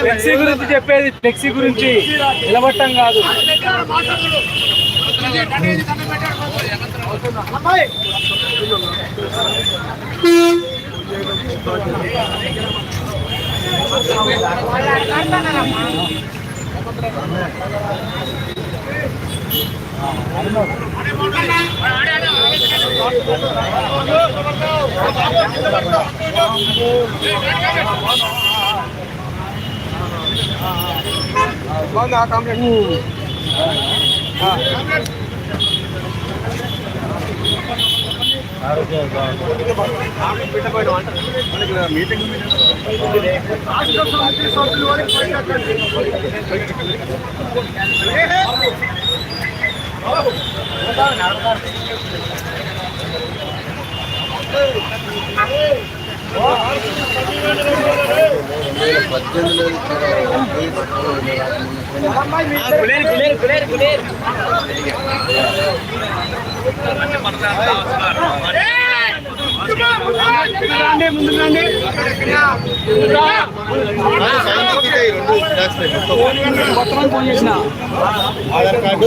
Flexi గురించి చెప్పేది flexi గురించి నిలబట్టం కాదు. రండి, ముందు రండి. కొత్త ఫోన్ ఆధార్ కార్డు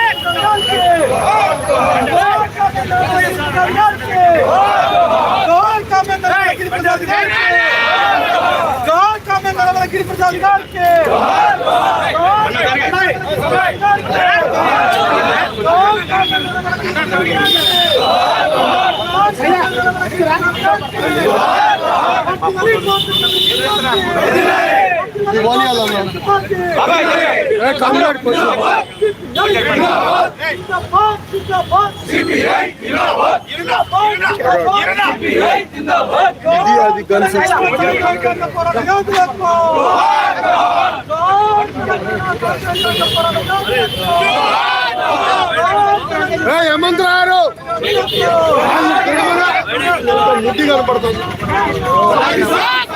ఐఫోన్ ఇది అది గన్స్ ఏమంటారు ముట్టి కనపడుతుంది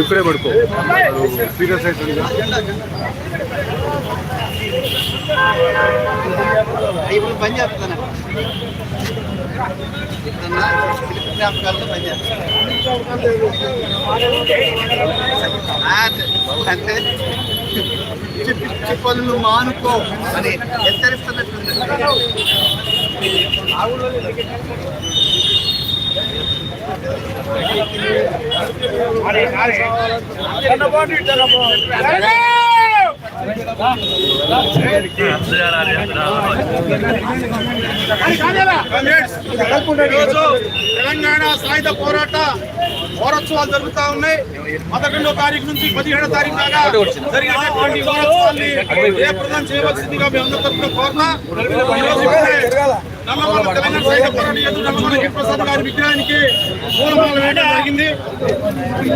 ఇప్పుడే పడుకో సీరియస్ అవుతుందిగా ఇప్పుడు పని చేస్తాను. జ్ఞాపకాలతో పని చేస్తాను. అంటే మానుకో. అని హెచ్చరిస్తున్నట్టుంది ఈరోజు తెలంగాణ సాయుధ పోరాట వారోత్సవాలు జరుగుతూ ఉన్నాయి. పదకొండో తారీఖు నుంచి పదిహేడో తారీఖు దాకా జరిగినటువంటి వారోత్సవాన్ని జయప్రదం చేయవలసిందిగా మేము అందరి తరఫున కోరుతా. ఈరోజు తెలంగాణ సాయుధ పోరాట యోధుడు నల్లమల గిరిప్రసాద్ గారి విగ్రహానికి పూలమాల వేయడం జరిగింది.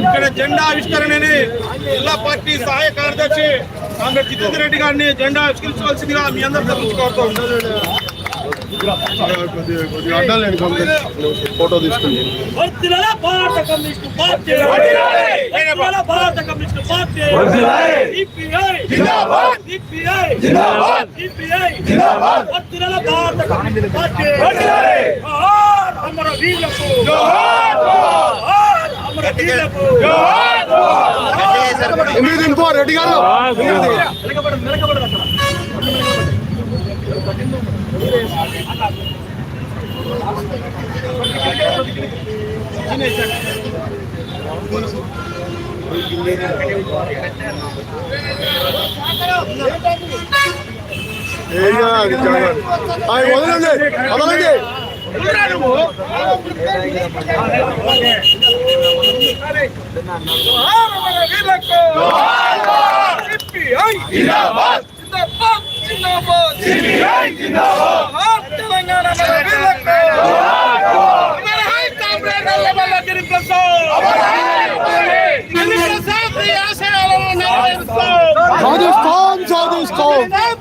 ఇక్కడ జెండా ఆవిష్కరణని జిల్లా పార్టీ సహాయ కార్యదర్శి కాంగ్రెస్ జితేందర్ రెడ్డి గారిని జెండా ఆవిష్కరించవలసిందిగా మీ అందరి పంపించాను ఫోటో తీసుకుంది. వర్ధిల్లాల భారత కమ్యూనిస్టు పార్టీ రెడ్డి గారు. నిలకబడు నిలకబడు అక్కడ ఏయ్యా, అది జాగా. ఆయ్,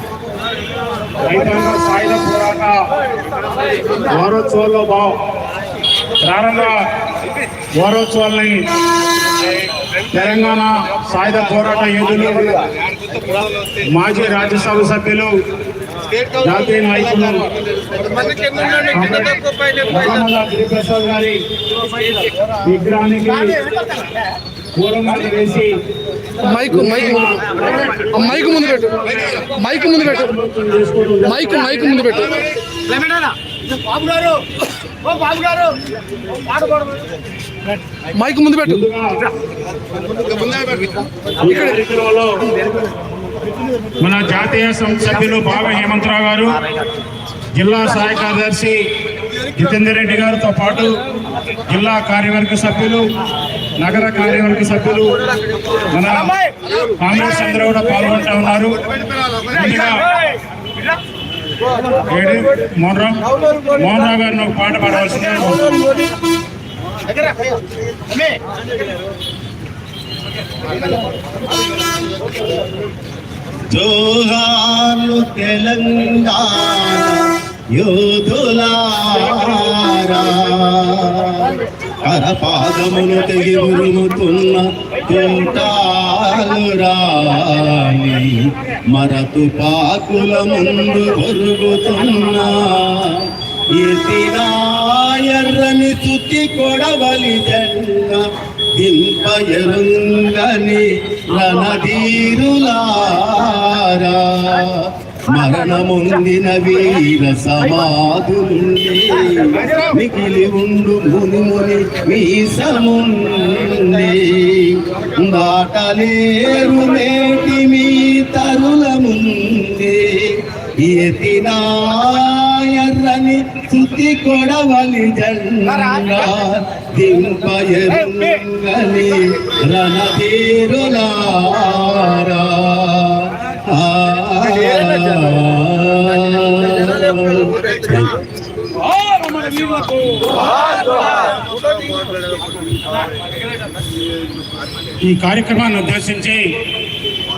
రైతాంగ సాయుధ పోరాట వారోత్సవాల్లో బా ప్రారంభ వారోత్సవాలని తెలంగాణ సాయుధ పోరాట యోధులు మాజీ రాజ్యసభ సభ్యులు జాతీయ నాయకులు మొహమ్మద్ గిరిప్రసాద్ గారి విగ్రహానికి పూలమాల వేసి మైక్ మైక్ మైక్ ముందు పెట్టు. మైక్ ముందు పెట్టు. మైక్ మైక్ ముందు పెట్టు. మైక్ ముందు పెట్టు. మన జాతీయ సంస్థ సభ్యులు బావ హేమంతరావు గారు జిల్లా సహాయ కార్యదర్శి జితేందర్ రెడ్డి గారితో పాటు జిల్లా కార్యవర్గ సభ్యులు నగర కార్యవర్గ సభ్యులు మన కాంగ్రెస్ అందరూ కూడా పాల్గొంటూ ఉన్నారు ముందుగా ఏడి మోహన్ రావు మోహన్ రావు గారిని ఒక పాట పాడవలసిందిగా కోరుతున్నాను. తెలంగాణ యోధులారా కరపాదమును తెగి ఉరుముతున్న తుంటాలు మరతు పాకుల ముందు ఒరుగుతున్న ఎత్తినా ఎర్రని చుట్టి కొడవలి జెండ ఎరుంగని రణధీరులారా. మరణముందిన వీర సమాధులుండే. మిగిలి ఉండు ముని ముని మీసముండే. దాటలేరు నేటి మీ తరుల ముందే ఎతినాయర్రని చుతి కొడవలి జెండా దింపయరుంగని రణధీరులారా. ఆ ఈ కార్యక్రమాన్ని ఉద్దేశించి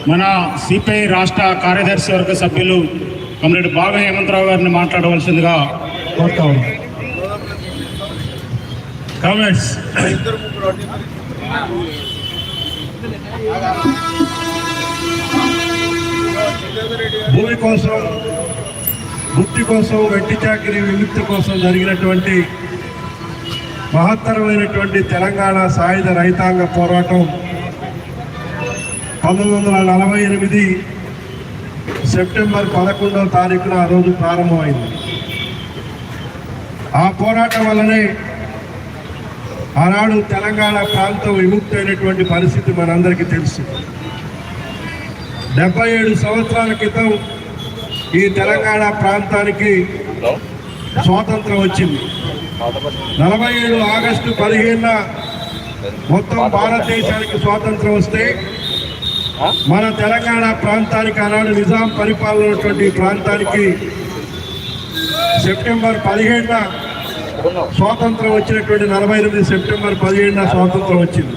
మన సిపిఐ రాష్ట్ర కార్యదర్శి వర్గ సభ్యులు కమ్రేడ్ బాగా హేమంతరావు గారిని మాట్లాడవలసిందిగా కోరుతా ఉన్నాం. కామెంట్స్ భూమి కోసం ముక్తి కోసం వెట్టి చాకిరి విముక్తి కోసం జరిగినటువంటి మహత్తరమైనటువంటి తెలంగాణ సాయుధ రైతాంగ పోరాటం పంతొమ్మిది వందల నలభై ఎనిమిది సెప్టెంబర్ పదకొండవ తారీఖున ఆ రోజు ప్రారంభమైంది. ఆ పోరాటం వల్లనే ఆనాడు తెలంగాణ ప్రాంతం విముక్తి అయినటువంటి పరిస్థితి మనందరికీ తెలుసు. డెబ్బై ఏడు సంవత్సరాల క్రితం ఈ తెలంగాణ ప్రాంతానికి స్వాతంత్రం వచ్చింది. నలభై ఏడు ఆగస్టు పదిహేనున మొత్తం భారతదేశానికి స్వాతంత్రం వస్తే మన తెలంగాణ ప్రాంతానికి ఆనాడు నిజాం పరిపాలన ఉన్నటువంటి ప్రాంతానికి సెప్టెంబర్ పదిహేడున స్వాతంత్రం వచ్చినటువంటి నలభై ఎనిమిది సెప్టెంబర్ పదిహేడున స్వాతంత్రం వచ్చింది.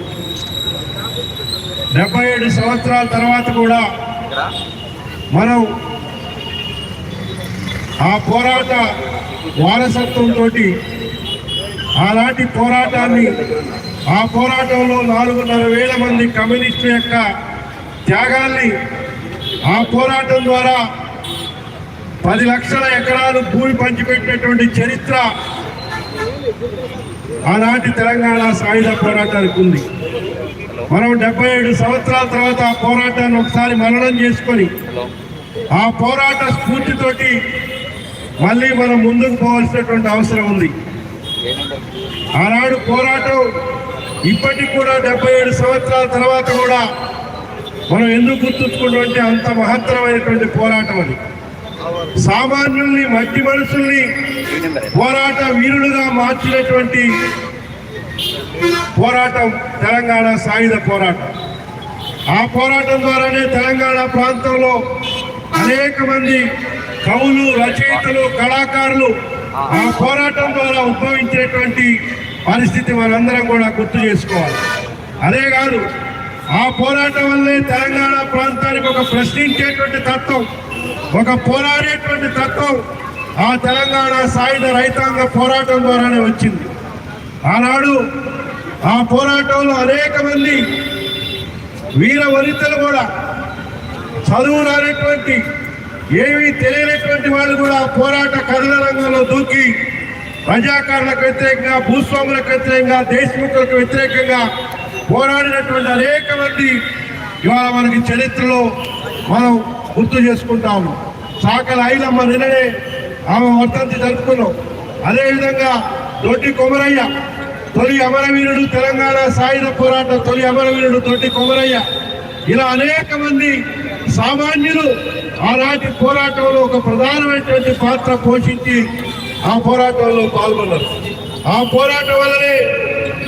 డెబ్బై ఏడు సంవత్సరాల తర్వాత కూడా మనం ఆ పోరాట వారసత్వంతో ఆనాటి పోరాటాన్ని ఆ పోరాటంలో నాలుగున్నర వేల మంది కమ్యూనిస్టుల యొక్క త్యాగాల్ని ఆ పోరాటం ద్వారా పది లక్షల ఎకరాలు భూమి పంచిపెట్టినటువంటి చరిత్ర ఆనాటి తెలంగాణ సాయుధ పోరాటానికి ఉంది. మనం డెబ్బై ఏడు సంవత్సరాల తర్వాత ఆ పోరాటాన్ని ఒకసారి మరణం చేసుకొని ఆ పోరాట స్ఫూర్తితోటి మళ్ళీ మనం ముందుకు పోవాల్సినటువంటి అవసరం ఉంది. ఆనాడు పోరాటం ఇప్పటికి కూడా డెబ్బై ఏడు సంవత్సరాల తర్వాత కూడా మనం ఎందుకు గుర్తుంచుకున్నటువంటి అంత మహత్తరమైనటువంటి పోరాటం అది. సామాన్యుల్ని మట్టి మనుషుల్ని పోరాట వీరులుగా మార్చినటువంటి పోరాటం తెలంగాణ సాయుధ పోరాటం. ఆ పోరాటం ద్వారానే తెలంగాణ ప్రాంతంలో అనేక మంది కవులు రచయితలు కళాకారులు ఆ పోరాటం ద్వారా ఉద్భవించినటువంటి పరిస్థితి మనందరం కూడా గుర్తు చేసుకోవాలి. అదే కాదు ఆ పోరాటం వల్లే తెలంగాణ ప్రాంతానికి ఒక ప్రశ్నించేటువంటి తత్వం ఒక పోరాడేటువంటి తత్వం ఆ తెలంగాణ సాయుధ రైతాంగ పోరాటం ద్వారానే వచ్చింది. ఆనాడు ఆ పోరాటంలో అనేక మంది వీర వనితలు కూడా చదువు రానటువంటి ఏమీ తెలియనటువంటి వాళ్ళు కూడా పోరాట కథల రంగంలో దూకి ప్రజాకారులకు వ్యతిరేకంగా భూస్వాములకు వ్యతిరేకంగా దేశముఖులకు వ్యతిరేకంగా పోరాడినటువంటి అనేక మంది ఇవాళ మనకి చరిత్రలో మనం గుర్తు చేసుకుంటాము సాకల ఐలమ్మ నిన్ననే ఆమె వర్తంతి జరుపుకున్నాం. అదేవిధంగా దొడ్డి కొమరయ్య తొలి అమరవీరుడు తెలంగాణ సాయుధ పోరాట తొలి అమరవీరుడు తోటి కొమరయ్య. ఇలా అనేక మంది సామాన్యులు ఆనాటి పోరాటంలో ఒక ప్రధానమైనటువంటి పాత్ర పోషించి ఆ పోరాటంలో పాల్గొన్నారు. ఆ పోరాటం వల్లనే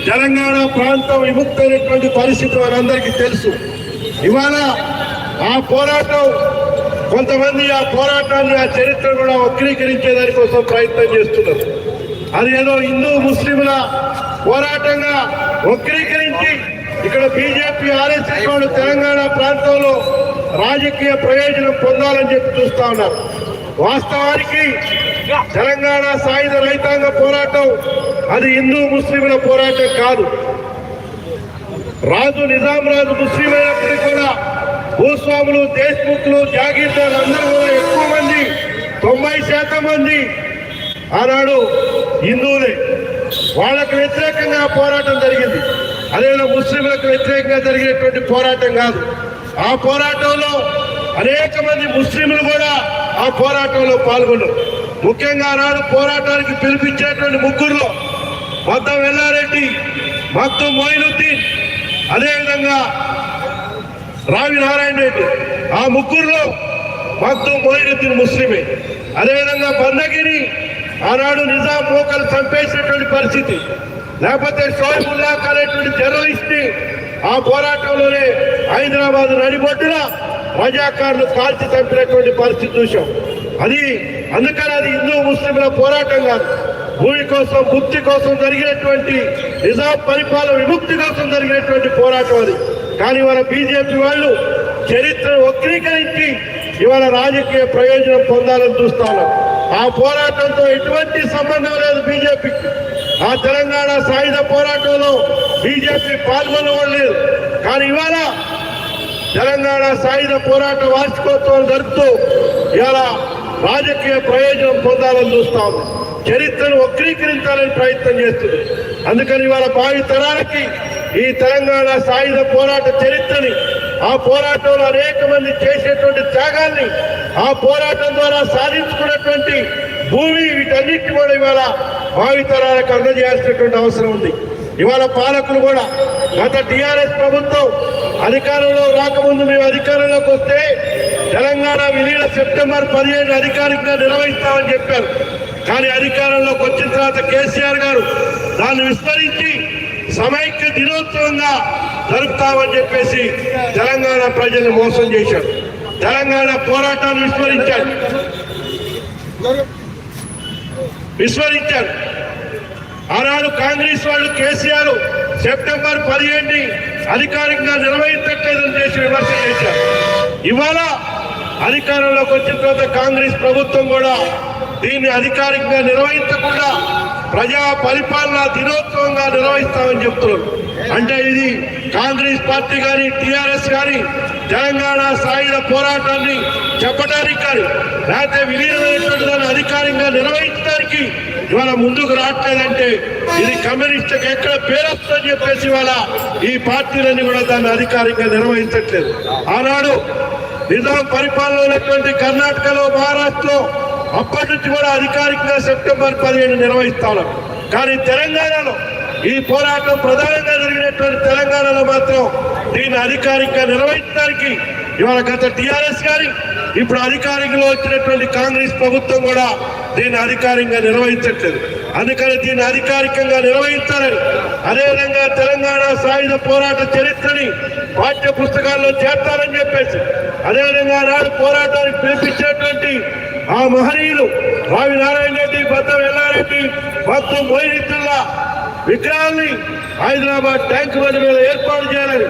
తెలంగాణ ప్రాంతం విముక్తమైనటువంటి పరిస్థితి మనందరికీ తెలుసు. ఇవాళ ఆ పోరాటం కొంతమంది ఆ పోరాటాన్ని ఆ చరిత్ర కూడా వక్రీకరించేదాని దానికోసం ప్రయత్నం చేస్తున్నారు. అది ఏదో హిందూ ముస్లింల పోరాటంగా వక్రీకరించి ఇక్కడ బీజేపీ ఆర్ఎస్ఎస్ వాళ్ళు తెలంగాణ ప్రాంతంలో రాజకీయ ప్రయోజనం పొందాలని చెప్పి చూస్తా ఉన్నారు. వాస్తవానికి తెలంగాణ సాయుధ రైతాంగ పోరాటం అది హిందూ ముస్లింల పోరాటం కాదు. రాజు నిజాం రాజు ముస్లిం అయినప్పటికీ కూడా భూస్వాములు దేశ్ముఖులు జాగీర్దారు అందరూ కూడా ఎక్కువ మంది తొంభై శాతం మంది ఆనాడు హిందువులే. వాళ్ళకు వ్యతిరేకంగా పోరాటం జరిగింది. అదే ముస్లింలకు వ్యతిరేకంగా జరిగినటువంటి పోరాటం కాదు. ఆ పోరాటంలో అనేక మంది ముస్లింలు కూడా ఆ పోరాటంలో పాల్గొన్నారు. ముఖ్యంగా నాడు పోరాటానికి పిలిపించేటువంటి ముగ్గురులో మొత్తం వెల్లారెడ్డి మొత్తం మొయినుద్దీన్ అదేవిధంగా రావి నారాయణ రెడ్డి. ఆ ముగ్గురులో మొత్తం మొయినుద్దీన్ ముస్లిమే. అదేవిధంగా బందగిరి ఆనాడు నిజాం మోకలు చంపేసినటువంటి పరిస్థితి. లేకపోతే షోయిబుల్లా అనేటువంటి జర్నలిస్ట్ని ఆ పోరాటంలోనే హైదరాబాద్ నడిబొడ్డున రజాకారులు కాల్చి చంపినటువంటి పరిస్థితి చూసాం అది అందుకని అది హిందూ ముస్లింల పోరాటం కాదు. భూమి కోసం ముక్తి కోసం జరిగినటువంటి నిజాం పరిపాలన విముక్తి కోసం జరిగినటువంటి పోరాటం అది. కానీ ఇవాళ బీజేపీ వాళ్ళు చరిత్రను వక్రీకరించి ఇవాళ రాజకీయ ప్రయోజనం పొందాలని చూస్తాను ఆ పోరాటంతో ఎటువంటి సంబంధం లేదు బీజేపీకి ఆ తెలంగాణ సాయుధ పోరాటంలో బీజేపీ పాల్గొనలేదు కానీ ఇవాళ తెలంగాణ సాయుధ పోరాట వార్షికోత్సవం జరుపుతూ ఇవాళ రాజకీయ ప్రయోజనం పొందాలని చూస్తాము చరిత్రను వక్రీకరించాలని ప్రయత్నం చేస్తుంది. అందుకని ఇవాళ భావి తరాలకి ఈ తెలంగాణ సాయుధ పోరాట చరిత్రని ఆ పోరాటంలో అనేక మంది చేసేటువంటి త్యాగాల్ని ఆ పోరాటం ద్వారా సాధించుకున్నటువంటి భూమి వీటన్నిటి కూడా ఇవాళ భావితరాలకు అందజేయాల్సినటువంటి అవసరం ఉంది. ఇవాళ పాలకులు కూడా గత టిఆర్ఎస్ ప్రభుత్వం అధికారంలో రాకముందు మేము అధికారంలోకి వస్తే తెలంగాణ విలీన సెప్టెంబర్ పదిహేను అధికారికంగా నిర్వహిస్తామని చెప్పారు. కానీ అధికారంలోకి వచ్చిన తర్వాత కేసీఆర్ గారు దాన్ని విస్తరించి సమైక్య దినోత్సవంగా జరుపుతామని చెప్పేసి తెలంగాణ ప్రజల్ని మోసం చేశారు. తెలంగాణ పోరాటాన్ని విస్మరించాడు. విస్మరించారు ఆనాడు కాంగ్రెస్ వాళ్ళు కేసీఆర్ సెప్టెంబర్ పదిహేనుని అధికారికంగా నిర్వహించట్లేదని చేసి విమర్శ చేశారు. ఇవాళ అధికారంలోకి వచ్చిన తర్వాత కాంగ్రెస్ ప్రభుత్వం కూడా దీన్ని అధికారికంగా నిర్వహించకుండా ప్రజా పరిపాలన దినోత్సవంగా నిర్వహిస్తామని చెప్తున్నారు. అంటే ఇది కాంగ్రెస్ పార్టీ కానీ టీఆర్ఎస్ కానీ తెలంగాణ సాయుధ పోరాటాన్ని చెప్పడానికి కానీ లేకపోతే విలీనమైనటువంటి దాన్ని అధికారికంగా నిర్వహించడానికి ఇవాళ ముందుకు రావట్లేదంటే ఇది కమ్యూనిస్టుకి ఎక్కడ పేరొస్తుందని చెప్పేసి ఇవాళ ఈ పార్టీలన్నీ కూడా దాన్ని అధికారికంగా నిర్వహించట్లేదు. ఆనాడు నిజాం పరిపాలన ఉన్నటువంటి కర్ణాటకలో మహారాష్ట్రలో అప్పటి నుంచి కూడా అధికారికంగా సెప్టెంబర్ పదిహేను నిర్వహిస్తాను కానీ తెలంగాణలో ఈ పోరాటం ప్రధానంగా జరిగినటువంటి తెలంగాణలో మాత్రం దీన్ని అధికారికంగా నిర్వహించడానికి ఇవాళ గత టిఆర్ఎస్ గారి ఇప్పుడు అధికారికంలో వచ్చినటువంటి కాంగ్రెస్ ప్రభుత్వం కూడా దీన్ని అధికారికంగా నిర్వహించట్లేదు. అందుకని దీన్ని అధికారికంగా నిర్వహించాలని అదేవిధంగా తెలంగాణ సాయుధ పోరాట చరిత్రని పాఠ్య పుస్తకాల్లో చేర్చాలని చెప్పేసి అదేవిధంగా నాడు పోరాటానికి పిలిపించినటువంటి ఆ మహనీయులు రావి నారాయణ రెడ్డి బద్దం ఎల్లారెడ్డి బద్దం మోయినితుల్లా విగ్రహాల్ని హైదరాబాద్ ట్యాంక్ బండ్ మీద ఏర్పాటు చేయాలని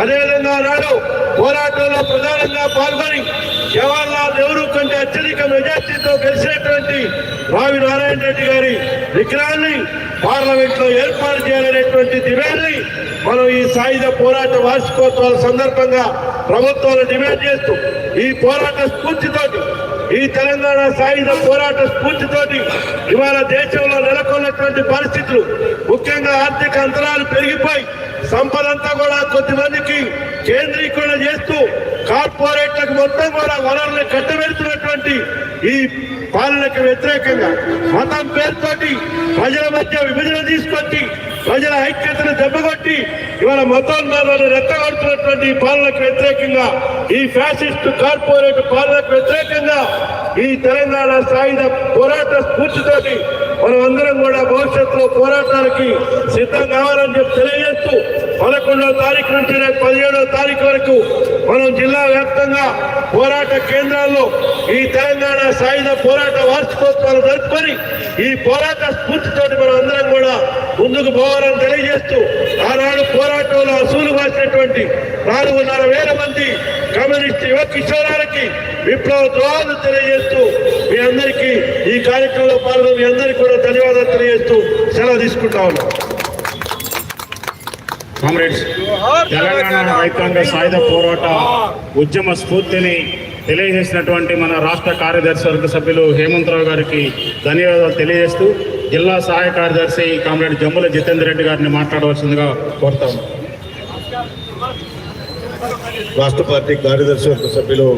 అదేవిధంగా నాడు పోరాటంలో ప్రధానంగా పాల్గొని జవహర్లాల్ నెహ్రూ కంటే అత్యధిక మెజార్టీతో గెలిచినటువంటి రావి నారాయణ రెడ్డి గారి విగ్రహాన్ని పార్లమెంట్లో ఏర్పాటు చేయాలనేటువంటి డిమాండ్ని మనం ఈ సాయుధ పోరాట వార్షికోత్సవాల సందర్భంగా ప్రభుత్వాలు డిమాండ్ చేస్తూ ఈ పోరాట స్ఫూర్తితోటి ఈ తెలంగాణ సాయుధ పోరాట స్ఫూర్తితోటి ఇవాళ దేశంలో నెలకొన్నటువంటి పరిస్థితులు ముఖ్యంగా ఆర్థిక అంతరాలు పెరిగిపోయి సంపద అంతా కూడా కొద్ది మందికి కేంద్రీకరణ చేస్తూ కార్పొరేట్లకు మొత్తం కూడా వనరులు కట్టబెడుతున్నటువంటి ఈ పాలనకు వ్యతిరేకంగా మతం పేరుతోటి ప్రజల మధ్య విభజన తీసుకొచ్చి ప్రజల ఐక్యతను దెబ్బగొట్టి ఇవాళ మతోన్మాదాలు రెత్తగొడుతున్నటువంటి పాలనకు వ్యతిరేకంగా ఈ ఫ్యాసిస్ట్ కార్పొరేట్ పాలనకు వ్యతిరేకంగా ఈ తెలంగాణ సాయుధ పోరాట స్ఫూర్తితోటి మనం అందరం కూడా భవిష్యత్తులో పోరాటానికి సిద్ధం కావాలని చెప్పి తెలియజేస్తూ పదకొండవ తారీఖు నుంచి రేపు పదిహేడవ తారీఖు వరకు మనం జిల్లా వ్యాప్తంగా పోరాట కేంద్రాల్లో ఈ తెలంగాణ సాయుధ పోరాట వార్షికోత్సవాలు జరుపుకొని ఈ పోరాట స్ఫూర్తితో మనం అందరం కూడా ముందుకు పోవాలని తెలియజేస్తూ ఆనాడు పోరాటంలో అసూలు వాసినటువంటి నాలుగున్నర వేల మంది కమ్యూనిస్ట్ యువ కిషోరాలకి విప్లవ ద్రోహాలు తెలియజేస్తూ మీ అందరికీ ఈ కార్యక్రమంలో పాల్గొని మీ అందరికీ కూడా ధన్యవాదాలు తెలియజేస్తూ సెలవు తీసుకుంటా ఉన్నాం. కామ్రేడ్స్ తెలంగాణ రైతాంగ సాయుధ పోరాట ఉద్యమ స్ఫూర్తిని తెలియజేసినటువంటి మన రాష్ట్ర కార్యదర్శి వర్గ సభ్యులు హేమంతరావు గారికి ధన్యవాదాలు తెలియజేస్తూ జిల్లా సహాయ కార్యదర్శి కామ్రేడ్ జమ్ముల జితేందర్ రెడ్డి గారిని మాట్లాడవలసిందిగా కోరుతాము రాష్ట్ర పార్టీ కార్యదర్శి వర్గ సభ్యులు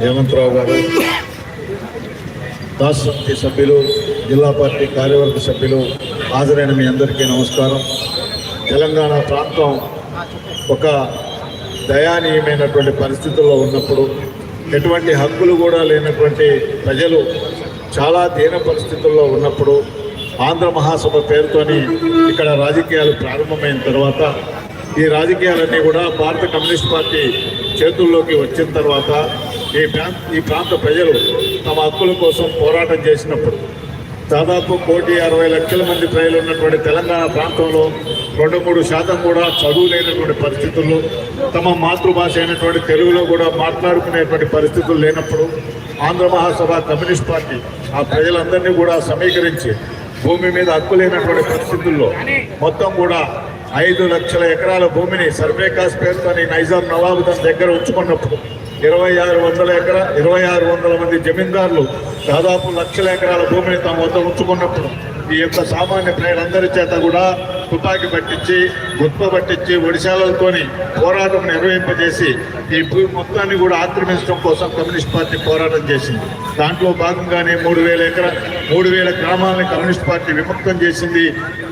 హేమంతరావు గారు రాష్ట్ర సభ్యులు జిల్లా పార్టీ కార్యవర్గ సభ్యులు హాజరైన మీ అందరికీ నమస్కారం. తెలంగాణ ప్రాంతం ఒక దయానీయమైనటువంటి పరిస్థితుల్లో ఉన్నప్పుడు ఎటువంటి హక్కులు కూడా లేనటువంటి ప్రజలు చాలా దీన పరిస్థితుల్లో ఉన్నప్పుడు ఆంధ్ర మహాసభ పేరుతోని ఇక్కడ రాజకీయాలు ప్రారంభమైన తర్వాత ఈ రాజకీయాలన్నీ కూడా భారత కమ్యూనిస్ట్ పార్టీ చేతుల్లోకి వచ్చిన తర్వాత ఈ ప్రాంత ఈ ప్రాంత ప్రజలు తమ హక్కుల కోసం పోరాటం చేసినప్పుడు దాదాపు కోటి అరవై లక్షల మంది ప్రజలు ఉన్నటువంటి తెలంగాణ ప్రాంతంలో రెండు మూడు శాతం కూడా చదువు లేనటువంటి పరిస్థితుల్లో తమ మాతృభాష అయినటువంటి తెలుగులో కూడా మాట్లాడుకునేటువంటి పరిస్థితులు లేనప్పుడు ఆంధ్ర మహాసభ కమ్యూనిస్ట్ పార్టీ ఆ ప్రజలందరినీ కూడా సమీకరించి భూమి మీద హక్కు లేనటువంటి పరిస్థితుల్లో మొత్తం కూడా ఐదు లక్షల ఎకరాల భూమిని సర్వే కాస్ట్ పేరుతోని నైజాం నవాబు తన దగ్గర ఉంచుకున్నప్పుడు ఇరవై ఆరు వందల ఎకరా ఇరవై ఆరు వందల మంది జమీందారులు దాదాపు లక్షల ఎకరాల భూమిని తమ వద్ద ఉంచుకున్నప్పుడు ఈ యొక్క సామాన్య ప్రజలందరి చేత కూడా తుపాకీ పట్టించి గుత్ప పట్టించి ఒడిశాలతోని పోరాటం నిర్వహింపజేసి ఈ భూమి మొత్తాన్ని కూడా ఆక్రమించడం కోసం కమ్యూనిస్ట్ పార్టీ పోరాటం చేసింది. దాంట్లో భాగంగానే మూడు వేల ఎకరా మూడు వేల గ్రామాలని కమ్యూనిస్ట్ పార్టీ విముక్తం చేసింది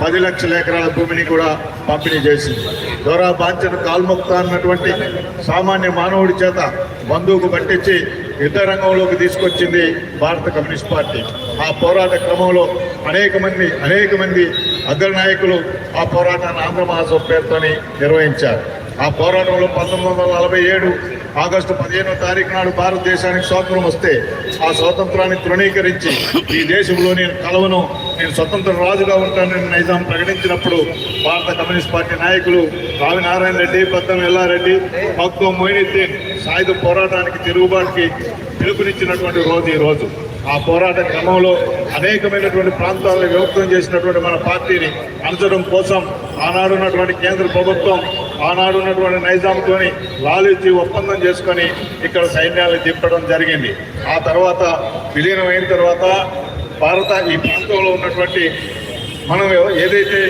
పది లక్షల ఎకరాల భూమిని కూడా పంపిణీ చేసింది. దొరా బాంచను కాల్ముక్త అన్నటువంటి సామాన్య మానవుడి చేత బంధువుకు పట్టించి యుద్ధ రంగంలోకి తీసుకొచ్చింది భారత కమ్యూనిస్ట్ పార్టీ. ఆ పోరాట క్రమంలో అనేక మంది అనేక మంది అగ్రనాయకులు ఆ పోరాటాన్ని ఆంధ్ర మహాసభ పేరుతోని నిర్వహించారు. ఆ పోరాటంలో పంతొమ్మిది వందల నలభై ఏడు ఆగస్టు పదిహేనో తారీఖు నాడు భారతదేశానికి స్వాతంత్రం వస్తే ఆ స్వాతంత్రాన్ని తృణీకరించి ఈ దేశంలోని కలవను నేను స్వతంత్ర రాజుగా ఉంటానని నైజాం ప్రకటించినప్పుడు భారత కమ్యూనిస్ట్ పార్టీ నాయకులు రావి నారాయణ రెడ్డి బద్దం ఎల్లారెడ్డి మక్తో మొయినుద్దీన్ సాయుధ పోరాటానికి తిరుగుబాటుకి పిలుపునిచ్చినటువంటి రోజు ఈ రోజు. ఆ పోరాట క్రమంలో అనేకమైనటువంటి ప్రాంతాలను విముక్తం చేసినటువంటి మన పార్టీని అంచడం కోసం ఆనాడు ఉన్నటువంటి కేంద్ర ప్రభుత్వం ఆనాడు ఉన్నటువంటి నైజాంతోని లాలిచ్చి ఒప్పందం చేసుకొని ఇక్కడ సైన్యాలు తిప్పడం జరిగింది. ఆ తర్వాత విలీనం అయిన తర్వాత భారత ఈ ప్రాంతంలో ఉన్నటువంటి మనం ఏదైతే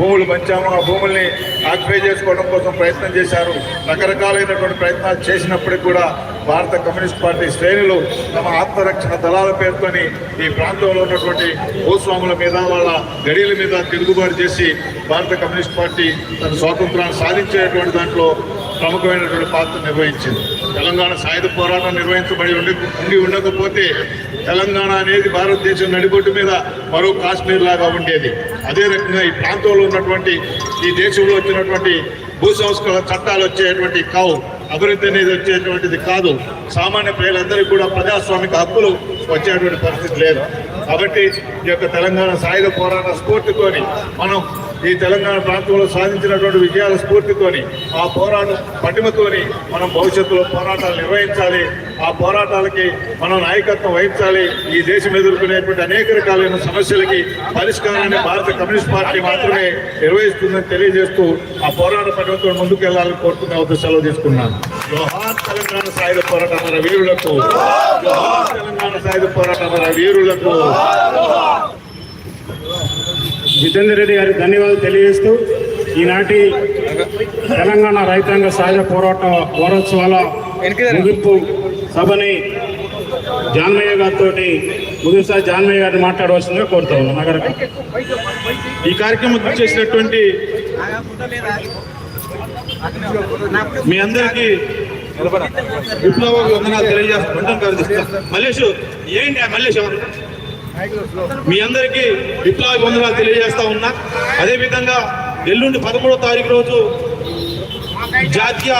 భూములు పంచాము ఆ భూముల్ని ఆక్యుపై చేసుకోవడం కోసం ప్రయత్నం చేశారు. రకరకాలైనటువంటి ప్రయత్నాలు చేసినప్పటికీ కూడా భారత కమ్యూనిస్ట్ పార్టీ శ్రేణులు తమ ఆత్మరక్షణ దళాల పేరుతోని ఈ ప్రాంతంలో ఉన్నటువంటి భూస్వాముల మీద వాళ్ళ గడియల మీద తిరుగుబాటు చేసి భారత కమ్యూనిస్ట్ పార్టీ తన స్వాతంత్రాన్ని సాధించేటువంటి దాంట్లో ప్రముఖమైనటువంటి పాత్ర నిర్వహించింది. తెలంగాణ సాయుధ పోరాటం నిర్వహించబడి ఉండి ఉండి ఉండకపోతే తెలంగాణ అనేది భారతదేశం నడిబొట్టు మీద మరో కాశ్మీర్ లాగా ఉండేది. అదే రకంగా ఈ ప్రాంతంలో ఉన్నటువంటి ఈ దేశంలో వచ్చినటువంటి భూ సంస్కరణ చట్టాలు వచ్చేటువంటి కావు అభివృద్ధి అనేది వచ్చేటువంటిది కాదు. సామాన్య ప్రజలందరికీ కూడా ప్రజాస్వామిక హక్కులు వచ్చేటువంటి పరిస్థితి లేదు. కాబట్టి ఈ యొక్క తెలంగాణ సాయుధ పోరాట స్ఫూర్తితోని మనం ఈ తెలంగాణ ప్రాంతంలో సాధించినటువంటి విజయాల స్ఫూర్తితోని ఆ పోరాట పటిమతోని మనం భవిష్యత్తులో పోరాటాలు నిర్వహించాలి ఆ పోరాటాలకి మనం నాయకత్వం వహించాలి. ఈ దేశం ఎదుర్కొనేటువంటి అనేక రకాలైన సమస్యలకి పరిష్కారాన్ని భారత కమ్యూనిస్ట్ పార్టీ మాత్రమే నిర్వహిస్తుందని తెలియజేస్తూ ఆ పోరాట పటిమతో ముందుకు వెళ్ళాలని కోరుకునే అవకాశం సెలవు తీసుకున్నాను. జోహార్ తెలంగాణ సాయుధ పోరాట వీరులకు జోహార్ తెలంగాణ సాయుధ పోరాట వీరులకు. జితేందర్ రెడ్డి గారికి ధన్యవాదాలు తెలియజేస్తూ ఈనాటి తెలంగాణ రైతాంగ సహజ పోరాట వారోత్సవాల ముగింపు సభని జాన్మయ్య గారితో ముగిసా జాన్మయ్య గారిని మాట్లాడవలసిందిగా కోరుతా ఉన్నాం. నగర ఈ కార్యక్రమం చేసినటువంటి మీ అందరికీ విప్లవ వందనాలు తెలియజేస్తాం మల్లేష్ ఏంటి మల్లేష్ మీ అందరికీ విప్లవ వందనాలు తెలియజేస్తా ఉన్నా. అదేవిధంగా ఎల్లుండి పదమూడో తారీఖు రోజు జాతీయ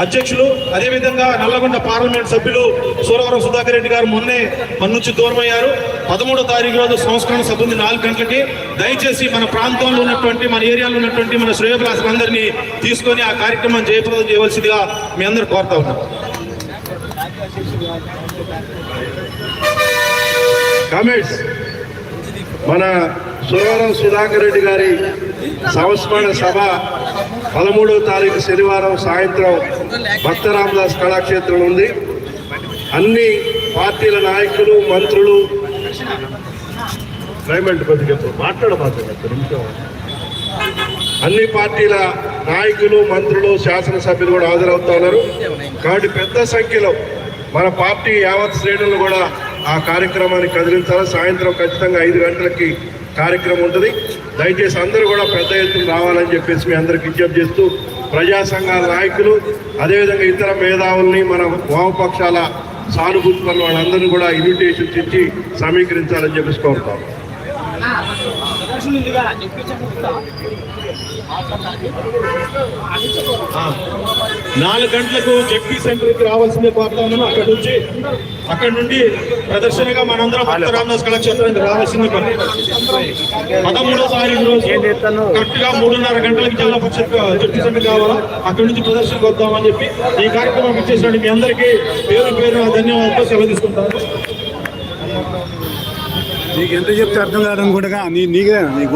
అధ్యక్షులు అదేవిధంగా నల్లగొండ పార్లమెంట్ సభ్యులు సూరవరం సుధాకర్ రెడ్డి గారు మొన్నే మన నుంచి దూరమయ్యారు. పదమూడో తారీఖు రోజు సంస్కరణ సభ ఉంది నాలుగు గంటలకి దయచేసి మన ప్రాంతంలో ఉన్నటువంటి మన ఏరియాలో ఉన్నటువంటి మన శ్రేయభిలాసులందరినీ తీసుకొని ఆ కార్యక్రమం జయప్రదం చేయవలసిందిగా మీ అందరు కోరుతా ఉన్నాం. కామెంట్స్ మన సురవరం సుధాకర్ రెడ్డి గారి సంస్మరణ సభ పదమూడవ తారీఖు శనివారం సాయంత్రం భక్త రామదాస్ కళాక్షేత్రం ఉంది. అన్ని పార్టీల నాయకులు మంత్రులు అన్ని పార్టీల నాయకులు మంత్రులు శాసనసభ్యులు కూడా హాజరవుతా ఉన్నారు. కాబట్టి పెద్ద సంఖ్యలో మన పార్టీ యావత్ శ్రేణులు కూడా ఆ కార్యక్రమాన్ని కదిలించాలి సాయంత్రం ఖచ్చితంగా ఐదు గంటలకి కార్యక్రమం ఉంటుంది దయచేసి అందరూ కూడా పెద్ద ఎత్తున రావాలని చెప్పేసి మీ అందరికి విజ్ఞప్తి చేస్తూ ప్రజా సంఘాల నాయకులు అదేవిధంగా ఇతర మేధావుల్ని మన వామపక్షాల సానుభూతి పనులు వాళ్ళందరినీ కూడా ఇన్విటేషన్స్ ఇచ్చి సమీకరించాలని చెప్పేసి కోరుతాం నాలుగు గంటలకు జెడ్పీ సెంటర్కి రావాల్సిందే కోరుతా ఉన్నాను అక్కడ నుంచి అక్కడ నుండి ప్రదర్శనగా మనందరం భక్త రామదాస్ కళాక్షేత్రానికి రావాల్సింది పదమూడో తారీఖు రోజు కరెక్ట్గా మూడున్నర గంటలకి జిల్లా పరిషత్ జెడ్పీ సెంటర్ కావాలా? అక్కడ నుంచి ప్రదర్శనకు వద్దామని చెప్పి ఈ కార్యక్రమం ఇచ్చేసినట్టు మీ అందరికీ పేరు పేరు ధన్యవాదాలతో సెలవు తీసుకుంటాను నీకు ఎంత చెప్తే అర్థం కాదని కూడా నీ నీకే